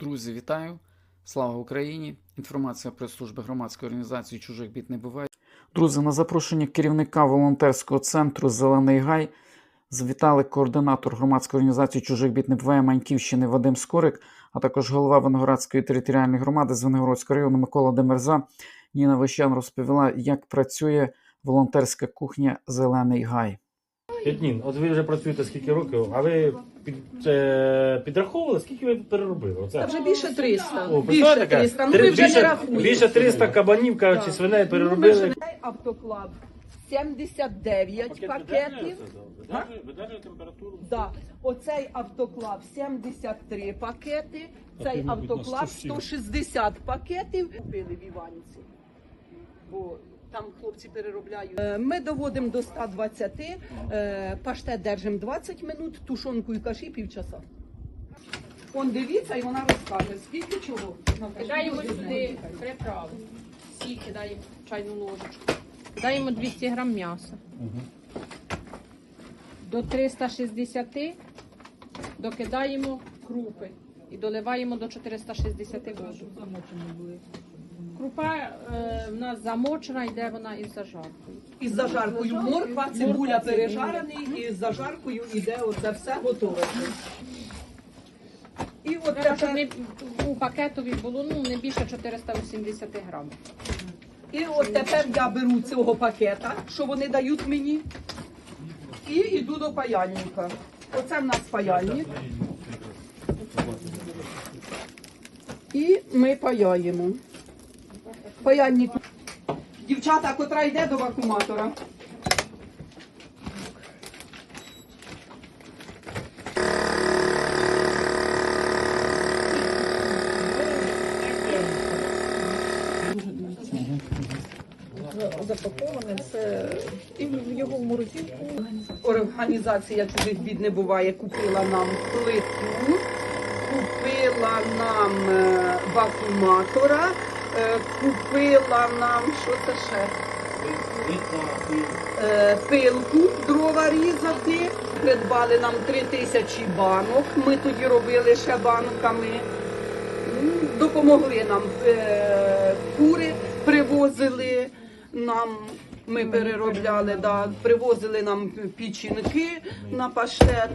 Друзі, вітаю! Слава Україні! Інформація про служби громадської організації чужих бід не буває. Друзі, на запрошення керівника волонтерського центру Зелений Гай завітали координатор громадської організації чужих бід не буває Маньківщини Вадим Скорик, а також голова Виноградської територіальної громади з Виногородського району Микола Демерза. Ніна Вещан розповіла, як працює волонтерська кухня Зелений Гай. Єднін, от ви вже працюєте скільки років, а ви під, е, підраховували, скільки ви переробили? Оце. Та вже більше 300. О, більше представляєте, 300. Ну три- ви вже більше, не рахуєте. більше 300 кабанів кажуть, чи свиней переробили. Цей автоклав 79 пакетів. Видержує температуру. Да. Оцей автоклав 73 пакети, цей автоклав 160 пакетів. Купили в Іванці. Бо там хлопці переробляють. Е, Ми доводимо до 120, е, паштет держимо 20 минут, тушонку і каші півчаса. Он дивіться і вона розкаже, скільки чого. Кидаємо сюди приправу. Сіль кидаємо чайну ложечку. Кидаємо 200 грам м'яса. До 360 докидаємо крупи і доливаємо до 460 воду. Крупа е, в нас замочена, йде вона із зажаркою. Із зажаркою морква, цибуля пережарений, і з зажаркою іде оце все готове. І от Треба, щоб тепер, не, у пакетові було ну, не більше 480 грам. і от тепер я беру цього пакета, що вони дають мені, і йду до паяльника. Оце в нас паяльник. І ми паяємо. Паяльник. Дівчата, котра йде до вакууматора. запаковане все і в його в морозилку. Організація чужих бід не буває. Купила нам плиту, купила нам е, вакууматора, купила нам що це ще? Е, пилку дрова різати. Придбали нам три тисячі банок. Ми тоді робили ще банками. Допомогли нам е, кури, привозили нам. Ми переробляли, да, привозили нам печінки на паштет.